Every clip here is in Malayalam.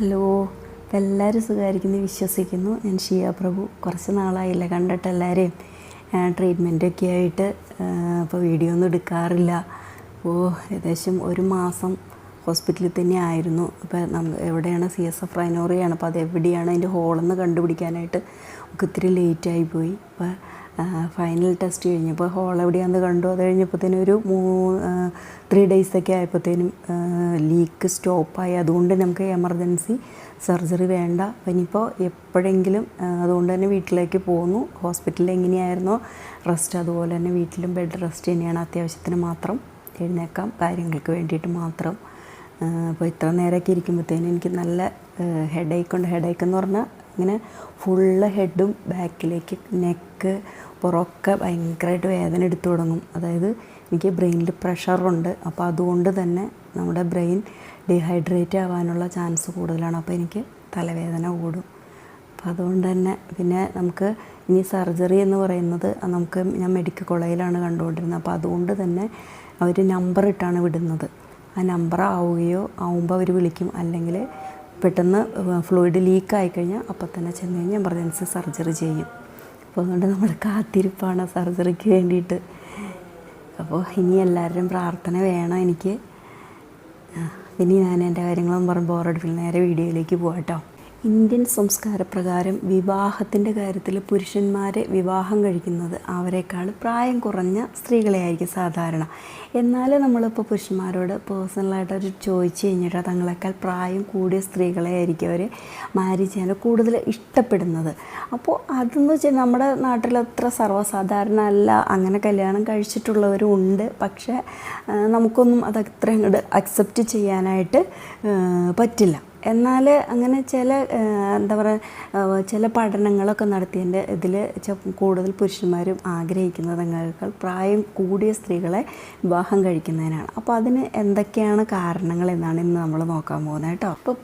ഹലോ. എല്ലാവരും സുഖമായിരിക്കുന്നു വിശ്വസിക്കുന്നു. ഞാൻ ഷിയ പ്രഭു. കുറച്ച് നാളായില്ല കണ്ടിട്ട് എല്ലാവരെയും ട്രീറ്റ്മെന്റൊക്കെ ആയിട്ട് ഇപ്പോൾ വീഡിയോ ഒന്നും എടുക്കാറില്ല. ഓ ഏകദേശം ഒരു മാസം ഹോസ്പിറ്റലിൽ തന്നെ ആയിരുന്നു. അപ്പോൾ നമ്മൾ എവിടെയാണ്? സി എസ് എഫ് റൈനോറിയാണ് അപ്പോൾ അത് എവിടെയാണ് അതിന്റെ ഹോളെന്ന് കണ്ടുപിടിക്കാനായിട്ട് നമുക്ക് ഇത്തിരി ലേറ്റായി പോയി. അപ്പോൾ ഫൈനൽ ടെസ്റ്റ് കഴിഞ്ഞപ്പോൾ ഹോൾ എവിടെയാണെന്ന് കണ്ടു. അത് കഴിഞ്ഞപ്പോഴത്തേനും ഒരു മൂ ത്രീ ഡേയ്സൊക്കെ ആയപ്പോഴത്തേനും ലീക്ക് സ്റ്റോപ്പായി അതുകൊണ്ട് നമുക്ക് എമർജൻസി സർജറി വേണ്ട. ഇനിയിപ്പോൾ എപ്പോഴെങ്കിലും അതുകൊണ്ട് തന്നെ വീട്ടിലേക്ക് പോന്നു. ഹോസ്പിറ്റലിൽ എങ്ങനെയായിരുന്നോ റെസ്റ്റ് അതുപോലെ തന്നെ വീട്ടിലും ബെഡ് റെസ്റ്റ് തന്നെയാണ് അത്യാവശ്യത്തിന് മാത്രം. എഴുന്നേക്കാം. കാര്യങ്ങൾക്ക് വേണ്ടിയിട്ട് മാത്രം. അപ്പോൾ ഇത്ര നേരമൊക്കെ ഇരിക്കുമ്പോഴത്തേനും എനിക്ക് നല്ല ഹെഡേക്ക് ഉണ്ട്. ഹെഡേക്ക് എന്ന് പറഞ്ഞാൽ ഇങ്ങനെ ഫുള്ള് ഹെഡും ബാക്കിലേക്ക് നെക്ക് പുറമൊക്കെ ഭയങ്കരമായിട്ട് വേദന എടുത്തു തുടങ്ങും. അതായത് എനിക്ക് ബ്രെയിനിൽ പ്രഷറുണ്ട് അപ്പോൾ അതുകൊണ്ട് തന്നെ നമ്മുടെ ബ്രെയിൻ ഡീഹൈഡ്രേറ്റ് ആവാനുള്ള ചാൻസ് കൂടുതലാണ്. അപ്പോൾ എനിക്ക് തലവേദന കൂടും. അപ്പോൾ അതുകൊണ്ട് തന്നെ പിന്നെ നമുക്ക് ഇനി സർജറി എന്ന് പറയുന്നത് നമുക്ക് ഞാൻ മെഡിക്കൽ കോളേജിലാണ് കണ്ടുകൊണ്ടിരുന്നത്. അപ്പോൾ അതുകൊണ്ട് തന്നെ അവർ നമ്പർ ഇട്ടാണ് വിടുന്നത്. ആ നമ്പർ ആവുകയോ ആവുമ്പോൾ അവർ വിളിക്കും. അല്ലെങ്കിൽ പെട്ടെന്ന് ഫ്ലൂയിഡ് ലീക്ക് ആയിക്കഴിഞ്ഞാൽ അപ്പോൾ തന്നെ ചെന്ന് കഴിഞ്ഞാൽ എമർജൻസി സർജറി ചെയ്യും. അപ്പോൾ അതുകൊണ്ട് നമ്മൾ കാത്തിരിപ്പാണ് സർജറിക്ക് വേണ്ടിയിട്ട്. അപ്പോൾ ഇനി എല്ലാവരുടെയും പ്രാർത്ഥന വേണം എനിക്ക്. ഇനി ഞാൻ എന്റെ കാര്യങ്ങളും പറഞ്ഞ് ബോറടുപ്പിൽ നേരെ വീഡിയോയിലേക്ക് പോകാട്ടോ ഇന്ത്യൻ സംസ്കാരപ്രകാരം വിവാഹത്തിന്റെ കാര്യത്തിൽ പുരുഷന്മാരെ വിവാഹം കഴിക്കുന്നത് അവരെക്കാൾ പ്രായം കുറഞ്ഞ സ്ത്രീകളെയായിരിക്കും സാധാരണ. എന്നാൽ നമ്മളിപ്പോൾ പുരുഷന്മാരോട് പേഴ്സണലായിട്ട് അവർ ചോദിച്ചു കഴിഞ്ഞിട്ട് തങ്ങളെക്കാൾ പ്രായം കൂടിയ സ്ത്രീകളെ ആയിരിക്കും അവർ മാരി ചെയ്യാൻ കൂടുതൽ ഇഷ്ടപ്പെടുന്നത്. അപ്പോൾ അതെന്ന് വെച്ചാൽ നമ്മുടെ നാട്ടിൽ അത്ര സർവസാധാരണ അല്ല അങ്ങനെ കല്യാണം കഴിച്ചിട്ടുള്ളവരും ഉണ്ട്. പക്ഷേ നമുക്കൊന്നും അത് അത്ര അങ്ങോട്ട് അക്സെപ്റ്റ് ചെയ്യാനായിട്ട് പറ്റില്ല. എന്നാൽ അങ്ങനെ ചില എന്താ പറയുക ചില പഠനങ്ങളൊക്കെ നടത്തിയതിന്റെ ഇതിൽ കൂടുതൽ പുരുഷന്മാരും ആഗ്രഹിക്കുന്നത് തങ്ങളേക്കാൾ പ്രായം കൂടിയ സ്ത്രീകളെ വിവാഹം കഴിക്കുന്നതിനാണ്. അപ്പോൾ അതിന് എന്തൊക്കെയാണ് കാരണങ്ങൾ എന്നാണ് ഇന്ന് നമ്മൾ നോക്കാൻ പോകുന്നത് കേട്ടോ. അപ്പോൾ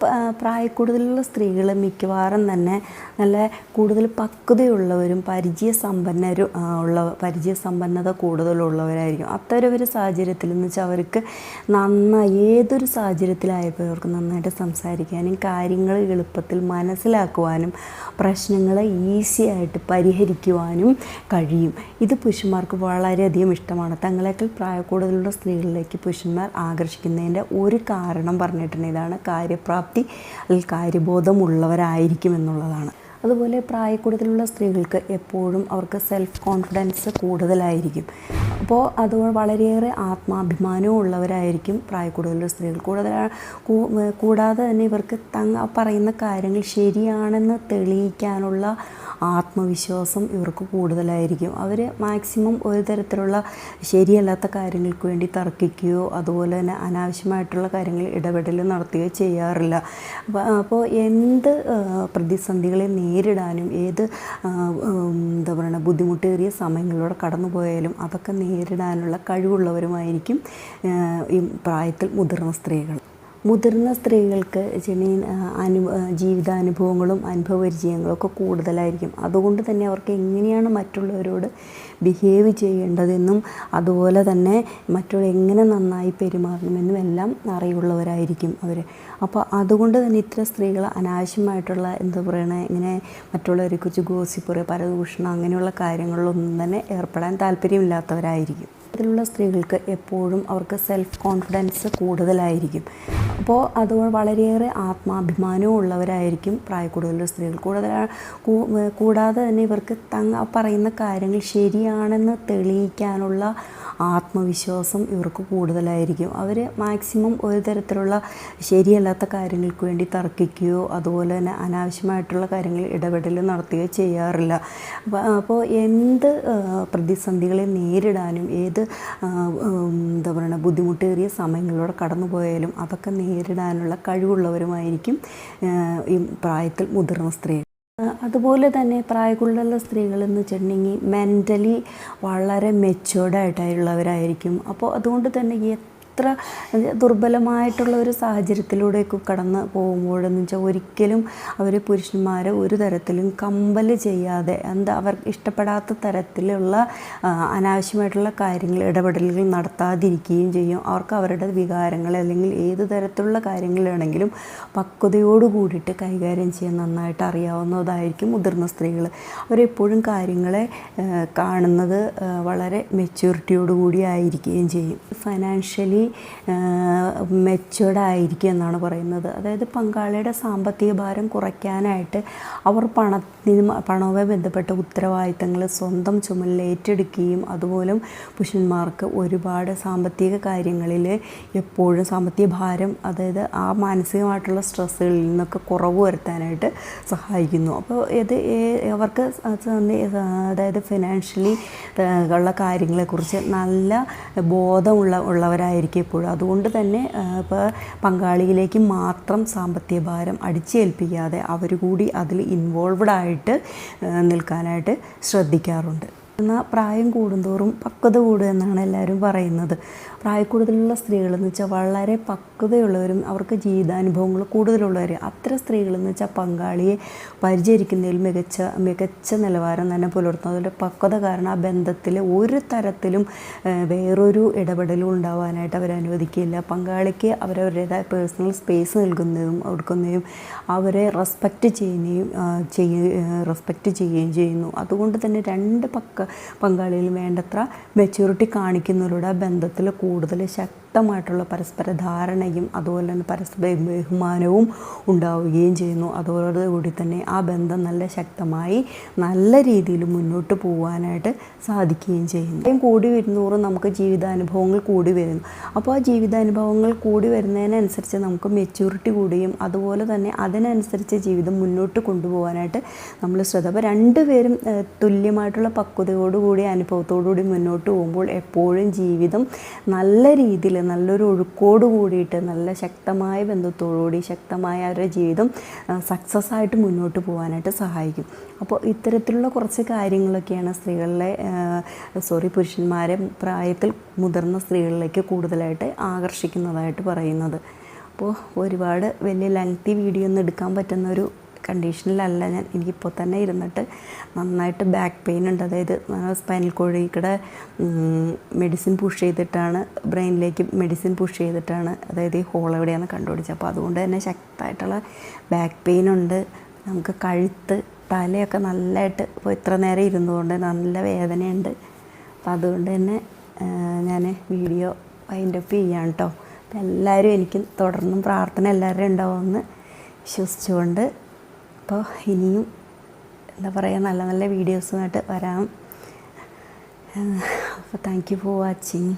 പ്രായക്കൂടുതലുള്ള സ്ത്രീകൾ മിക്കവാറും തന്നെ നല്ല കൂടുതൽ പക്വതയുള്ളവരും പരിചയസമ്പന്നരും സമ്പന്നരും ഉള്ള പരിചയസമ്പന്നത കൂടുതലുള്ളവരായിരിക്കും. അത്തരം ഒരു സാഹചര്യത്തിൽ എന്ന് വെച്ചാൽ അവർക്ക് നന്നായി ഏതൊരു സാഹചര്യത്തിലായപ്പോൾ അവർക്ക് നന്നായിട്ട് സംസാരിക്കാനും കാര്യങ്ങൾ എളുപ്പത്തിൽ മനസ്സിലാക്കുവാനും പ്രശ്നങ്ങളെ ഈസി ആയിട്ട് പരിഹരിക്കുവാനും കഴിയും. ഇത് പുരുഷന്മാർക്ക് വളരെയധികം ഇഷ്ടമാണ്. തങ്ങളേക്കാൾ പ്രായക്കൂടുതലുള്ള സ്ത്രീകളിലേക്ക് പുരുഷന്മാർ ആകർഷിക്കുന്നതിന്റെ ഒരു കാരണം പറഞ്ഞിട്ടുണ്ട് ഇതാണ് കാര്യപ്രാപ്തി അല്ലെങ്കിൽ കാര്യബോധമുള്ളവരായിരിക്കും എന്നുള്ളതാണ്. അതുപോലെ പ്രായക്കൂടുതലുള്ള സ്ത്രീകൾക്ക് എപ്പോഴും അവർക്ക് സെൽഫ് കോൺഫിഡൻസ് കൂടുതലായിരിക്കും. അപ്പോൾ അത് വളരെയേറെ ആത്മാഭിമാനവും ഉള്ളവരായിരിക്കും പ്രായക്കൂടുതലുള്ള സ്ത്രീകൾ. കൂടുതൽ കൂടാതെ തന്നെ ഇവർക്ക് തങ്ങ പറയുന്ന കാര്യങ്ങൾ ശരിയാണെന്ന് തെളിയിക്കാനുള്ള ആത്മവിശ്വാസം ഇവർക്ക് കൂടുതലായിരിക്കും. അവർ മാക്സിമം ഒരു തരത്തിലുള്ള ശരിയല്ലാത്ത കാര്യങ്ങൾക്ക് വേണ്ടി തർക്കിക്കുകയോ അതുപോലെ തന്നെ അനാവശ്യമായിട്ടുള്ള കാര്യങ്ങളിൽ ഇടപെടൽ നടത്തുകയോ ചെയ്യാറില്ല. അപ്പോൾ എന്ത് പ്രതിസന്ധികളെ നേരിടാനും ഏത് എന്താ പറയുക ബുദ്ധിമുട്ടേറിയ സമയങ്ങളിലൂടെ കടന്നു പോയാലും അതൊക്കെ നേരിടാനുള്ള കഴിവുള്ളവരുമായിരിക്കും ഈ പ്രായത്തിൽ മുതിർന്ന സ്ത്രീകൾ. മുതിർന്ന സ്ത്രീകൾക്ക് ജനീൻ അനു ജീവിതാനുഭവങ്ങളും അനുഭവപരിചയങ്ങളും ഒക്കെ കൂടുതലായിരിക്കും. അതുകൊണ്ട് തന്നെ അവർക്ക് എങ്ങനെയാണ് മറ്റുള്ളവരോട് ബിഹേവ് ചെയ്യേണ്ടതെന്നും അതുപോലെ തന്നെ മറ്റുള്ള എങ്ങനെ നന്നായി പെരുമാറണമെന്നും എല്ലാം അറിവുള്ളവരായിരിക്കും അവർ അപ്പോൾ അതുകൊണ്ട് തന്നെ ഇത്ര സ്ത്രീകൾ അനാവശ്യമായിട്ടുള്ള എന്താ പറയണേ ഇങ്ങനെ മറ്റുള്ളവരെക്കുറിച്ച് ഗോസിപ്പ് പരദൂഷണം അങ്ങനെയുള്ള കാര്യങ്ങളിലൊന്നും തന്നെ ഏർപ്പെടാൻ താല്പര്യമില്ലാത്തവരായിരിക്കും. ഇതിലുള്ള സ്ത്രീകൾക്ക് എപ്പോഴും അവർക്ക് സെൽഫ് കോൺഫിഡൻസ് കൂടുതലായിരിക്കും. അപ്പോൾ അത് വളരെയേറെ ആത്മാഭിമാനവും ഉള്ളവരായിരിക്കും പ്രായക്കൂടുതലുള്ള സ്ത്രീകൾ. കൂടുതൽ കൂടാതെ തന്നെ ഇവർക്ക് തങ്ങ പറയുന്ന കാര്യങ്ങൾ ശരിയാണെന്ന് തെളിയിക്കാനുള്ള ആത്മവിശ്വാസം ഇവർക്ക് കൂടുതലായിരിക്കും. അവർ മാക്സിമം ഒരു തരത്തിലുള്ള ശരിയല്ലാത്ത കാര്യങ്ങൾക്ക് വേണ്ടി തർക്കിക്കുകയോ അതുപോലെ തന്നെ അനാവശ്യമായിട്ടുള്ള കാര്യങ്ങളിൽ ഇടപെടൽ നടത്തുകയോ ചെയ്യാറില്ല. അപ്പോൾ എന്ത് പ്രതിസന്ധികളെ നേരിടാനും ഏത് എന്താ പറയുക ബുദ്ധിമുട്ടേറിയ സമയങ്ങളിലൂടെ കടന്നു പോയാലും അതൊക്കെ നേരിടാനുള്ള കഴിവുള്ളവരുമായിരിക്കും ഈ പ്രായത്തിൽ മുതിർന്ന സ്ത്രീകൾ. ആ, അതുപോലെ തന്നെ പ്രായക്കൂടുതലുള്ള സ്ത്രീകൾ എന്ന് വെച്ചിട്ടുണ്ടെങ്കിൽ മെന്റലി വളരെ മെച്ചുവേർഡായിട്ടുള്ളവരായിരിക്കും അപ്പോൾ അതുകൊണ്ട് തന്നെ അത്ര ദുർബലമായിട്ടുള്ള ഒരു സാഹചര്യത്തിലൂടെയൊക്കെ കടന്ന് പോകുമ്പോഴെന്ന് വെച്ചാൽ ഒരിക്കലും അവർ പുരുഷന്മാരെ ഒരു തരത്തിലും കമ്പൽ ചെയ്യാതെ എന്താ അവർക്ക് ഇഷ്ടപ്പെടാത്ത തരത്തിലുള്ള അനാവശ്യമായിട്ടുള്ള കാര്യങ്ങൾ ഇടപെടലുകൾ നടത്താതിരിക്കുകയും ചെയ്യും. അവർക്ക് അവരുടെ വികാരങ്ങൾ അല്ലെങ്കിൽ ഏത് തരത്തിലുള്ള കാര്യങ്ങളാണെങ്കിലും പക്വതയോട് കൂടിയിട്ട് കൈകാര്യം ചെയ്യാൻ നന്നായിട്ട് അറിയാവുന്നതായിരിക്കും മുതിർന്ന സ്ത്രീകൾ അവരെപ്പോഴും കാര്യങ്ങളെ കാണുന്നത് വളരെ മെച്യൂരിറ്റിയോട് കൂടി ആയിരിക്കുകയും ചെയ്യും. ഫൈനാൻഷ്യലി മെച്ചുവേർഡ് ആയിരിക്കും എന്നാണ് പറയുന്നത്. അതായത് പങ്കാളിയുടെ സാമ്പത്തിക ഭാരം കുറയ്ക്കാനായിട്ട് അവർ പണത്തിന് പണവുമായി ബന്ധപ്പെട്ട ഉത്തരവാദിത്തങ്ങൾ സ്വന്തം ചുമലിൽ ഏറ്റെടുക്കുകയും അതുപോലും പുരുഷന്മാർക്ക് ഒരുപാട് സാമ്പത്തിക കാര്യങ്ങളിൽ എപ്പോഴും സാമ്പത്തിക ഭാരം അതായത് ആ മാനസികമായിട്ടുള്ള സ്ട്രെസ്സുകളിൽ നിന്നൊക്കെ കുറവ് വരുത്താനായിട്ട് സഹായിക്കുന്നു. അപ്പോൾ ഇത് അവർക്ക് അതായത് ഫിനാൻഷ്യലി ഉള്ള കാര്യങ്ങളെക്കുറിച്ച് നല്ല ബോധമുള്ള ഉള്ളവരായിരിക്കും. എപ്പോഴും അതുകൊണ്ട് തന്നെ ഇപ്പോൾ പങ്കാളിയിലേക്ക് മാത്രം സാമ്പത്തിക ഭാരം അടിച്ചേൽപ്പിക്കാതെ അവർ കൂടി അതിൽ ഇൻവോൾവഡ് ആയിട്ട് ആ, നിൽക്കാനായിട്ട് ശ്രദ്ധിക്കാറുണ്ട്. എന്നാൽ പ്രായം കൂടുന്തോറും പക്വത കൂടുക എന്നാണ് എല്ലാവരും പറയുന്നത്. പ്രായക്കൂടുതലുള്ള സ്ത്രീകളെന്ന് വെച്ചാൽ വളരെ പക്വതയുള്ളവരും അവർക്ക് ജീവിതാനുഭവങ്ങൾ കൂടുതലുള്ളവർ അത്തരം സ്ത്രീകളെന്ന് വെച്ചാൽ പങ്കാളിയെ പരിചരിക്കുന്നതിൽ മികച്ച മികച്ച നിലവാരം തന്നെ പുലർത്തുന്നു അതുപോലെ പക്വത കാരണം ആ ബന്ധത്തിൽ ഒരു തരത്തിലും വേറൊരു ഇടപെടലും ഉണ്ടാവാനായിട്ട് അവർ അനുവദിക്കില്ല പങ്കാളിക്ക് അവരവരുടേതായ പേഴ്സണൽ സ്പേസ് നൽകുന്നതും കൊടുക്കുന്നതും അവരെ റെസ്പെക്റ്റ് ചെയ്യുകയും ചെയ്യ റെസ്പെക്റ്റ് ചെയ്യുകയും ചെയ്യുന്നു. അതുകൊണ്ട് തന്നെ രണ്ട് പക്ക പങ്കാളികളും വേണ്ടത്ര മെച്യൂരിറ്റി കാണിക്കുന്നവരുടെ ബന്ധത്തിൽ കൂടുതൽ ശക്തമായിട്ടുള്ള പരസ്പര ധാരണയും അതുപോലെ തന്നെ പരസ്പര ബഹുമാനവും ഉണ്ടാവുകയും ചെയ്യുന്നു. അതോടുകൂടി തന്നെ ആ ബന്ധം നല്ല ശക്തമായി നല്ല രീതിയിൽ മുന്നോട്ട് പോകാനായിട്ട് സാധിക്കുകയും ചെയ്യുന്നു. കൂടി വരുന്നോറും നമുക്ക് ജീവിതാനുഭവങ്ങൾ കൂടി വരുന്നു. അപ്പോൾ ആ ജീവിതാനുഭവങ്ങൾ കൂടി വരുന്നതിനനുസരിച്ച് നമുക്ക് മെച്യൂരിറ്റി കൂടിയും അതുപോലെ തന്നെ അതിനനുസരിച്ച് ജീവിതം മുന്നോട്ട് കൊണ്ടുപോകാനായിട്ട് നമ്മൾ ശ്രദ്ധ അപ്പോൾ രണ്ടുപേരും തുല്യമായിട്ടുള്ള പക്വതയോടുകൂടി അനുഭവത്തോടുകൂടി മുന്നോട്ട് പോകുമ്പോൾ എപ്പോഴും ജീവിതം നല്ല രീതിയിൽ നല്ലൊരു ഒഴുക്കോട് കൂടിയിട്ട് നല്ല ശക്തമായ ബന്ധത്തോടുകൂടി ശക്തമായ അവരുടെ ജീവിതം സക്സസ് ആയിട്ട് മുന്നോട്ട് പോകാനായിട്ട് സഹായിക്കും. അപ്പോൾ ഇത്തരത്തിലുള്ള കുറച്ച് കാര്യങ്ങളൊക്കെയാണ് സ്ത്രീകളിലെ സോറി പുരുഷന്മാരെ പ്രായത്തിൽ മുതിർന്ന സ്ത്രീകളിലേക്ക് കൂടുതലായിട്ട് ആകർഷിക്കുന്നതായിട്ട് പറയുന്നത്. അപ്പോൾ ഒരുപാട് വലിയ ലെങ്തി വീഡിയോ ഒന്നും എടുക്കാൻ പറ്റുന്ന ഒരു കണ്ടീഷനിലല്ല ഞാൻ. എനിക്കിപ്പോൾ തന്നെ ഇരുന്നിട്ട് നന്നായിട്ട് ബാക്ക് പെയിൻ ഉണ്ട്. അതായത് സ്പൈനൽ കോഴിക്കടെ മെഡിസിൻ പുഷ് ചെയ്തിട്ടാണ് ബ്രെയിനിലേക്ക് മെഡിസിൻ പുഷ് ചെയ്തിട്ടാണ് അതായത് ഈ ഹോൾ എവിടെയാണ് കണ്ടുപിടിച്ചത്. അപ്പോൾ അതുകൊണ്ട് തന്നെ ശക്തമായിട്ടുള്ള ബാക്ക് പെയിൻ ഉണ്ട്. നമുക്ക് കഴുത്ത് തലയൊക്കെ നല്ലതായിട്ട് ഇപ്പോൾ ഇത്ര നേരം ഇരുന്നുകൊണ്ട് നല്ല വേദനയുണ്ട്. അപ്പം അതുകൊണ്ട് തന്നെ ഞാൻ വീഡിയോ വൈൻഡ് അപ്പ് ചെയ്യാം കേട്ടോ എല്ലാവരും എനിക്ക് തുടർന്നും പ്രാർത്ഥന എല്ലാവരും ഉണ്ടാവുമെന്ന് വിശ്വസിച്ചുകൊണ്ട് അപ്പോൾ ഇനിയും എന്താ പറയുക നല്ല നല്ല വീഡിയോസുമായിട്ട് വരാം. അപ്പോൾ താങ്ക് യു ഫോർ വാച്ചിങ്